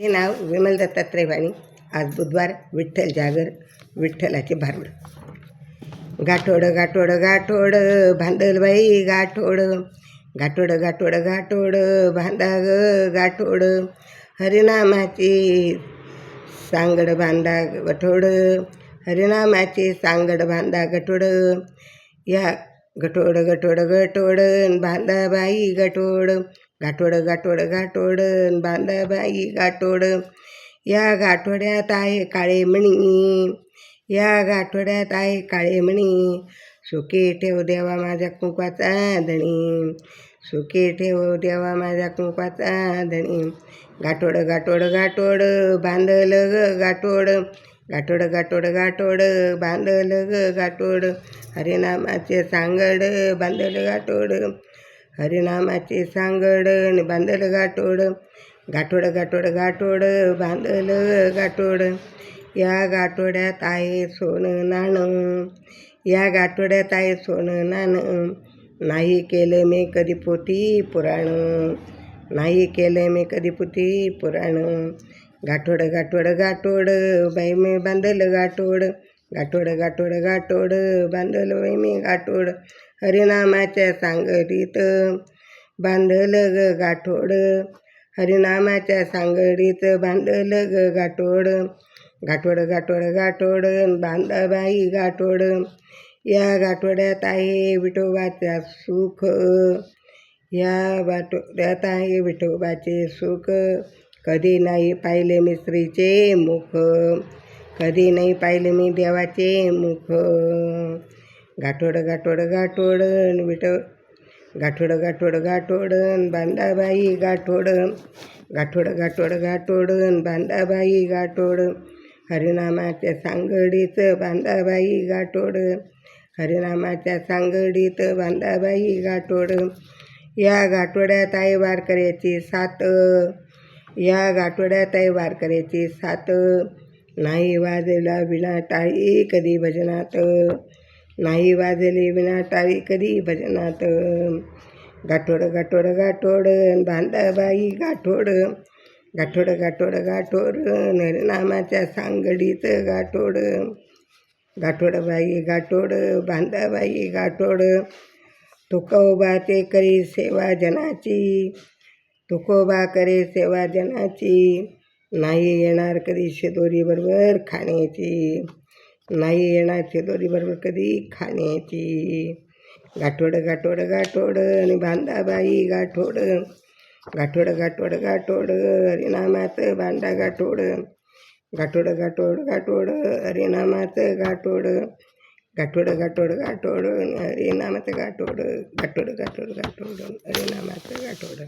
हे नाव विमल दत्तात्रय वाणी. आज बुधवार विठ्ठल जागर विठ्ठलाचे भारुड. गाठोड गाठोड गाठोड भांडलबाई गाठोड. गाठोड गाठोड गाठोड भांडा ग गाठोड. हरिनामाची सांगड बांधा गठोड. हरिनामाची सांगड बांधा गठोड. या गठोड गठोड गठोड. बांधाबाई गठोड. गाठोड गाठोड गाठोड बांधबाई गाठोड या गाठोड्यात आहे काळे म्हणी या गाठोड्यात आहे काळे म्हणी सुखी ठेव देवा माझ्या कुंकवाचा धणी. सुखी ठेव देवा माझ्या कुंकवाचा धणी. गाठोड गाठोड गाठोड बांधल ग गाठोड गाठोड गाठोड गाठोड बांधल ग गाठोड हरिनामाचे सांगड बांधल गाठोड हरिनामाचे सांगड आणि बांधल गाठोड गाठोड गाठोड गाठोड बांधल गाठोड. या गाठोड्यात आहे सोनं नाणं. या गाठोड्यात आहे सोनं नाणं. नाही केलं मी कधी पोती पुराण. नाही केलं मी कधी पोती पुराण. गाठोड गाठोड गाठोड. बाई मी बांधल गाठोड. गाठोड गाठोड गाठोड बांधल वैमी मी गाठोड. हरिनामाच्या सांगडीत बांधल ग गाठोड. हरिनामाच्या सांगडीत बांधल ग गाठोड. गाठोड गाठोड गाठोड बांधाबाई गाठोड. या गाठोड्यात आहे विठोबाच्या सुख. या गाठोड्यात आहे विठोबाचे सुख. कधी नाही पाहिले मिस्त्रीचे मुख. कधी नाही पाहिले मी देवाचे मुख. गाठोड गाठोड गाठोड विट गाठोड गाठोड गाठोड बांधाबाई गाठोड. गाठोड गाठोड गाठोड बांधाबाई गाठोड. हरिनामाच्या सांगडीत बांधाबाई गाठोड. हरिनामाच्या सांगडीत बांधाबाई गाठोड. या गाठोड्यात आहे वारकऱ्याची सात या गाठोड्यात आहे वारकऱ्याची सात नाही वाजला विना टाळी कधी भजनात. नाही वाजले विना टाळी कधी भजनात. गाठोड गाठोड गाठोड बांधाबाई गाठोड. गाठोड गाठोड गाठोड नरनामाच्या सांगडीत गाठोड. गाठोडबाई गाठोड बांधाबाई गाठोड. तुकोबा ते करी सेवा जनाची. तुकोबा करे सेवा जनाची. नाही येणार कधी शेदोरीबरोबर खाण्याची. नाही येणार शेदोरीबरोबर कधी खाण्याची. गाठोड गाठोड गाठोड आणि बांधाबाई गाठोड. गाठोड गाठोड गाठोड हरिनामात बांधा गाठोड. गाठोड गाठोड गाठोड हरिनामात गाठोड. गाठोड गाठोड गाठोड हरिनामात गाठोड. गाठोड गाठोड गाठोड हरिनामात गाठोड.